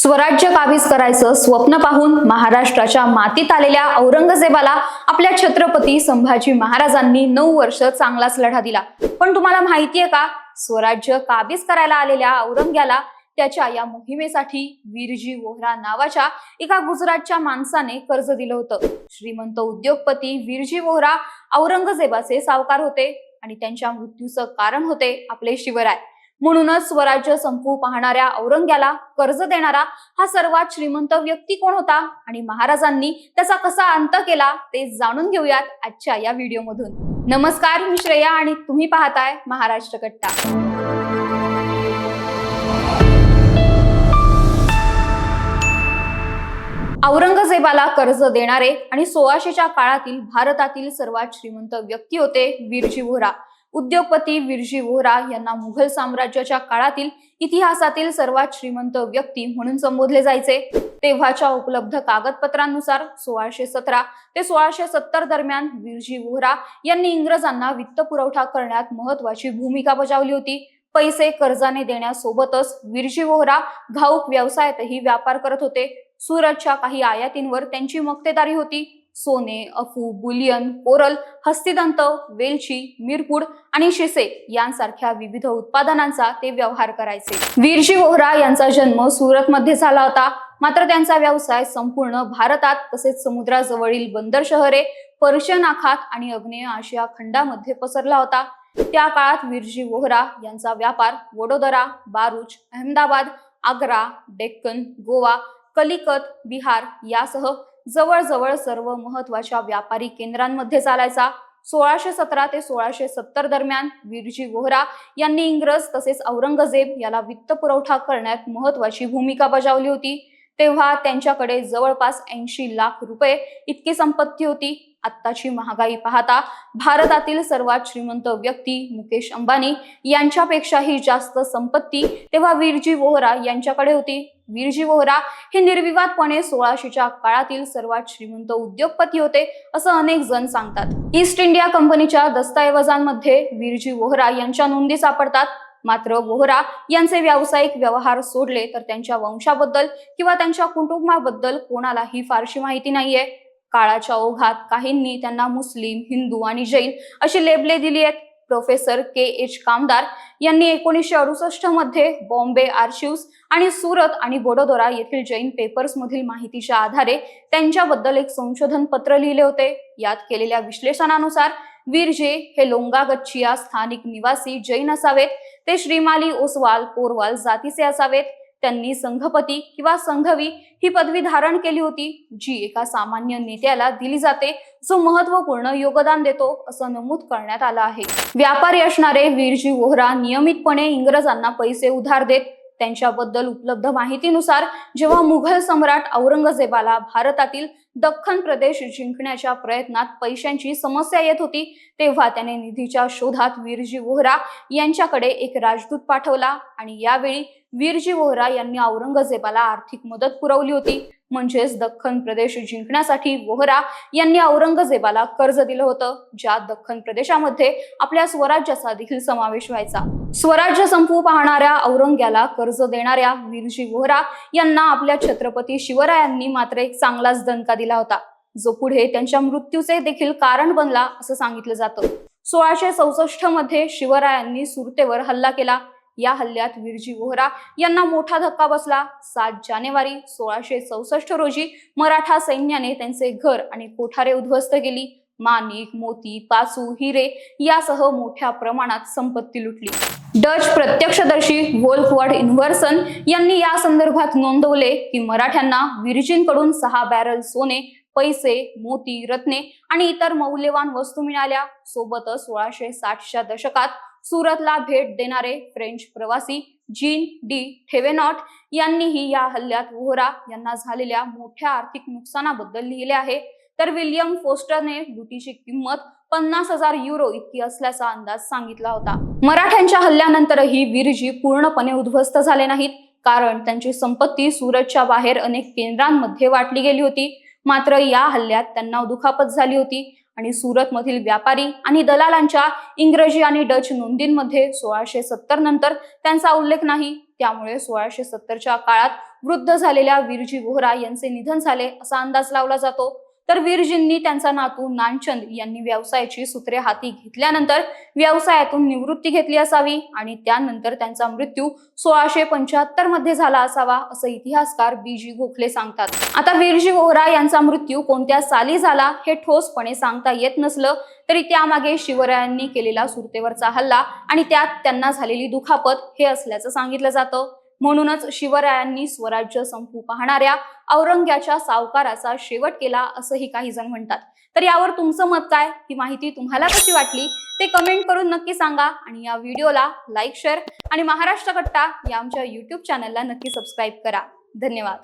स्वराज्य काबीज करायचं स्वप्न पाहून महाराष्ट्राच्या मातीत आलेल्या औरंगजेबाला आपल्या छत्रपती संभाजी महाराजांनी नऊ वर्ष चांगलाच लढा दिला. पण तुम्हाला माहितीये का? स्वराज्य काबीज करायला आलेल्या औरंग्याला त्याच्या या मोहिमेसाठी वीरजी वोहरा नावाच्या एका गुजरातच्या माणसाने कर्ज दिलं होतं. श्रीमंत उद्योगपती वीरजी वोहरा औरंगजेबाचे सावकार होते आणि त्यांच्या मृत्यूचं कारण होते आपले शिवराय. म्हणूनच स्वराज्य संपवू पाहणाऱ्या औरंग्याला कर्ज देणारा हा सर्वात श्रीमंत व्यक्ती कोण होता? आणि महाराजांनी त्याचा कसा अंत केला? ते जाणून घेऊयात आजच्या या व्हिडिओमधून. नमस्कार मी श्रेया आणि तुम्ही पाहताय महाराष्ट्र कट्टा. औरंगजेबाला कर्ज देणारे आणि सोळाशेच्या काळातील भारतातील सर्वात श्रीमंत व्यक्ती होते वीरजी व्होरा उद्योगपती विरजी वोहरा यांना मुघल साम्राज्याच्या काळातील इतिहासातील सर्वात श्रीमंत व्यक्ती म्हणून संबोधले जायचे. तेव्हाच्या उपलब्ध कागदपत्रांनुसार सोळाशे सतरा ते सोळाशे सत्तर दरम्यान विरजी वोहरा यांनी इंग्रजांना वित्त पुरवठा करण्यात महत्वाची भूमिका बजावली होती. पैसे कर्जाने देण्यासोबतच विरजी वोहरा घाऊक व्यवसायातही व्यापार करत होते. सुरतच्या काही आयातींवर त्यांची मक्तेदारी होती. सोने अफू बुलियन कोरल हस्तिदंत वेलची मिरपूड आणि शिसे यांसारख्या विविध उत्पादनांचा ते व्यवहार करायचे. वीरजी वोहरा यांचा जन्म सुरतमध्ये झाला होता. मात्र त्यांचा व्यवसाय संपूर्ण भारतात तसेच समुद्राजवळील बंदर शहरे पर्शियन आखात आणि आग्नेय आशिया खंडामध्ये पसरला होता. त्या काळात वीरजी वोहरा यांचा व्यापार वडोदरा बारूच अहमदाबाद आग्रा डेक्कन गोवा कलिकत बिहार यासह जवळजवळ सर्व महत्त्वाच्या व्यापारी केंद्रांमध्ये चालायचा. सोळाशे सतरा ते सोळाशे सत्तर दरम्यान वीरजी वोहरा यांनी इंग्रज तसेच औरंगजेब याला वित्त पुरवठा करण्यात महत्वाची भूमिका बजावली होती. तेव्हा त्यांच्याकडे जवळपास ऐंशी लाख रुपये इतकी संपत्ती होती. आत्ताची महागाई पाहता भारतातील सर्वात श्रीमंत व्यक्ती मुकेश अंबानी यांच्यापेक्षाही जास्त संपत्ती. तेव्हा वीरजी वोहरा यांच्याकडे होती. वीरजी वोहरा हे निर्विवादपणे सोळाशेच्या काळातील सर्वात श्रीमंत उद्योगपती होते असं अनेक जण सांगतात. ईस्ट इंडिया कंपनीच्या दस्तऐवजांमध्ये वीरजी वोहरा यांच्या नोंदी सापडतात. मात्र वोहरा यांचे व्यावसायिक व्यवहार सोडले तर त्यांच्या वंशाबद्दल किंवा त्यांच्या कुटुंबाबद्दल कोणालाही फारशी माहिती नाहीये. काळाच्या ओघात काहींनी त्यांना मुस्लिम हिंदू आणि जैन अशी लेबले दिली आहेत. प्रोफेसर के. एच. कामदार यांनी एकोणीसशे अडुसष्टमध्ये बॉम्बे आर्शिव्स आणि सुरत आणि बोडोदरा येथील जैन पेपर्स मधील माहितीच्या आधारे त्यांच्याबद्दल एक संशोधन पत्र लिहिले होते. यात केलेल्या विश्लेषणानुसार वीरजे हे लोंगागच्छिया स्थानिक निवासी जैन असावेत. ते श्रीमाली ओसवाल पोरवाल जातीचे असावेत. त्यांनी संघपती किंवा संघवी ही पदवी धारण केली होती जी एका सामान्य नेत्याला दिली जाते जो महत्त्वपूर्ण योगदान देतो असं नमूद करण्यात आलं आहे. व्यापारी असणारे वीरजी वोहरा नियमितपणे इंग्रजांना पैसे उधार देत त्यांच्याबद्दल उपलब्ध माहितीनुसार जेव्हा मुघल सम्राट औरंगजेबाला भारतातील दख्खन प्रदेश जिंकण्याच्या प्रयत्नात पैशांची समस्या येत होती तेव्हा त्याने निधीच्या शोधात वीरजी वोहरा यांच्याकडे एक राजदूत पाठवला आणि यावेळी वीरजी वोहरा यांनी औरंगजेबाला आर्थिक मदत पुरवली होती. म्हणजेच दख्खन प्रदेश जिंकण्यासाठी वोहरा यांनी औरंगजेबाला कर्ज दिलं होतं. ज्या दख्खन प्रदेशामध्ये आपल्या स्वराज्याचा देखील समावेश व्हायचा. स्वराज्य संपू पाहणाऱ्या औरंग्याला कर्ज देणाऱ्या वीरजी वोहरा यांना आपल्या छत्रपती शिवरायांनी मात्र एक चांगलाच दणका दिला होता. जो पुढे त्यांच्या मृत्यूचे देखील कारण बनला असं सांगितलं जातं. सोळाशे चौसष्टमध्ये शिवरायांनी सुरतेवर हल्ला केला. या हल्ल्यात वीरजी वोहरा यांना मोठा धक्का बसला. सात जानेवारी सोळाशे चौसष्ट रोजी मराठा सैन्याने त्यांचे घर आणि कोठारे उद्ध्वस्त केली. माणिक मोती पासू हिरे यासह मोठ्या प्रमाणात संपत्ती लुटली. डच प्रत्यक्षदर्शी वोल्फवर्ड इन्व्हर्सन यांनी या संदर्भात नोंदवले की मराठ्यांना विरजींकडून सहा बॅरल सोने पैसे मोती रत्ने आणि इतर मौल्यवान वस्तू मिळाल्या. सोबतच सोळाशे साठच्या दशकात सुरतला भेट देणारे फ्रेंच प्रवासी जीन डी ठेवेनॉट यांनीही या हल्ल्यात वोहरा यांना झालेल्या मोठ्या आर्थिक नुकसानाबद्दल लिहिले आहे. तर विल्यम फोस्टरने लुटीची किंमत पन्नास हजार युरो इतकी असल्याचा अंदाज सांगितला होता. मराठ्यांच्या हल्ल्यानंतरही वीरजी पूर्णपणे उद्ध्वस्त झाले नाहीत. कारण त्यांची संपत्ती सुरतच्या बाहेर अनेक केंद्रांमध्ये वाटली गेली होती. मात्र या हल्ल्यात त्यांना दुखापत झाली होती. आणि सुरतमधील व्यापारी आणि दलालांच्या इंग्रजी आणि डच नोंदींमध्ये सोळाशे सत्तर नंतर त्यांचा उल्लेख नाही. त्यामुळे सोळाशे सत्तरच्या काळात वृद्ध झालेल्या वीरजी वोहरा यांचे निधन झाले असा अंदाज लावला जातो. तर वीरजींनी त्यांचा नातू नानचंद यांनी व्यवसायाची सूत्रे हाती घेतल्यानंतर व्यवसायातून निवृत्ती घेतली असावी आणि त्यानंतर त्यांचा मृत्यू सोळाशे पंच्याहत्तरमध्ये झाला असावा असं इतिहासकार बी जी गोखले सांगतात. आता वीरजी वोहरा यांचा मृत्यू कोणत्या साली झाला हे ठोसपणे सांगता येत नसलं तरी त्यामागे शिवरायांनी केलेला सुरतेवरचा हल्ला आणि त्यात त्यांना झालेली दुखापत हे असल्याचं सांगितलं जातं. म्हणूनच शिवरायांनी स्वराज्य संपू पाहणाऱ्या औरंग्याच्या सावकाराचा शेवट केला असंही काही जण म्हणतात. तर यावर तुमचं मत काय? ही माहिती तुम्हाला कशी वाटली? ते कमेंट करून नक्की सांगा आणि या व्हिडिओला लाईक शेअर आणि महाराष्ट्र कट्टा या आमच्या युट्यूब चॅनलला नक्की सबस्क्राईब करा. धन्यवाद.